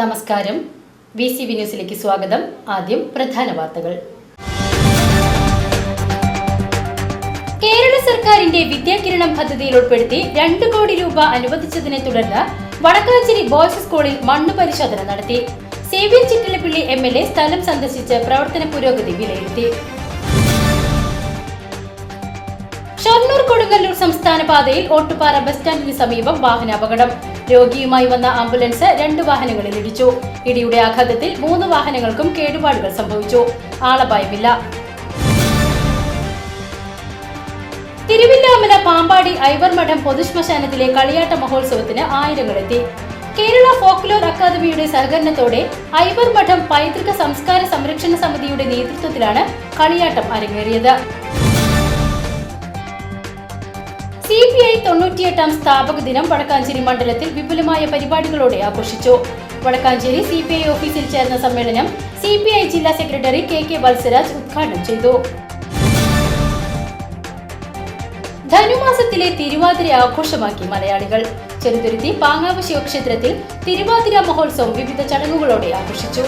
നമസ്കാരം. V C V ന്യൂസിലേക്ക് സ്വാഗതം. ആദ്യം പ്രധാന വാർത്തകൾ. കേരള സർക്കാരിന്റെ വിദ്യാകിരണം പദ്ധതിയിൽ ഉൾപ്പെടുത്തി രണ്ട് കോടി രൂപ അനുവദിച്ചതിനെ തുടർന്ന് വടക്കാഞ്ചേരി ബോയ്സ് സ്കൂളിൽ മണ്ണ് പരിശോധന നടത്തി. സേവ്യൻ ചിറ്റലപ്പിള്ളി എം എൽ എ സ്ഥലം സന്ദർശിച്ച് പ്രവർത്തന പുരോഗതി വിലയിരുത്തി. ഷൊർണൂർ കൊടുങ്ങല്ലൂർ സംസ്ഥാന പാതയിൽ ഓട്ടുപാറ ബസ് സ്റ്റാൻഡിന് സമീപം വാഹന അപകടം രോഗിയുമായി വന്ന ആംബുലൻസ് രണ്ട് വാഹനങ്ങളിൽ ഇടിച്ചു. ഇടിയുടെ ആഘാതത്തിൽ മൂന്ന് വാഹനങ്ങൾക്കും കേടുപാടുകൾ സംഭവിച്ചു. ആളപായമില്ല. തിരുവില്ലാമല പാമ്പാടി ഐവർമഠം പൊതുശ്മശാനത്തിലെ കളിയാട്ട മഹോത്സവത്തിന് ആയിരങ്ങളെത്തി. കേരള ഫോക്ലോർ അക്കാദമിയുടെ സഹകരണത്തോടെ ഐവർമഠം പൈതൃക സംസ്കാര സംരക്ഷണ സമിതിയുടെ നേതൃത്വത്തിലാണ് കളിയാട്ടം അരങ്ങേറിയത്. സി പി ഐ തൊണ്ണൂറ്റിയെട്ടാം സ്ഥാപക ദിനം വടക്കാഞ്ചേരി മണ്ഡലത്തിൽ വിപുലമായ പരിപാടികളോടെ ആഘോഷിച്ചു. വടക്കാഞ്ചേരി സി പി ഐ ഓഫീസിൽ ചേർന്ന സമ്മേളനം സി പി ഐ ജില്ലാ സെക്രട്ടറി കെ കെ വത്സരാജ് ഉദ്ഘാടനം ചെയ്തു. ധനുമാസത്തിലെ തിരുവാതിര ആഘോഷമാക്കി മലയാളികൾ. ചെറുതുരുത്തി പാങ്ങാവ് ശിവക്ഷേത്രത്തിൽ തിരുവാതിര മഹോത്സവം വിവിധ ചടങ്ങുകളോടെ ആഘോഷിച്ചു.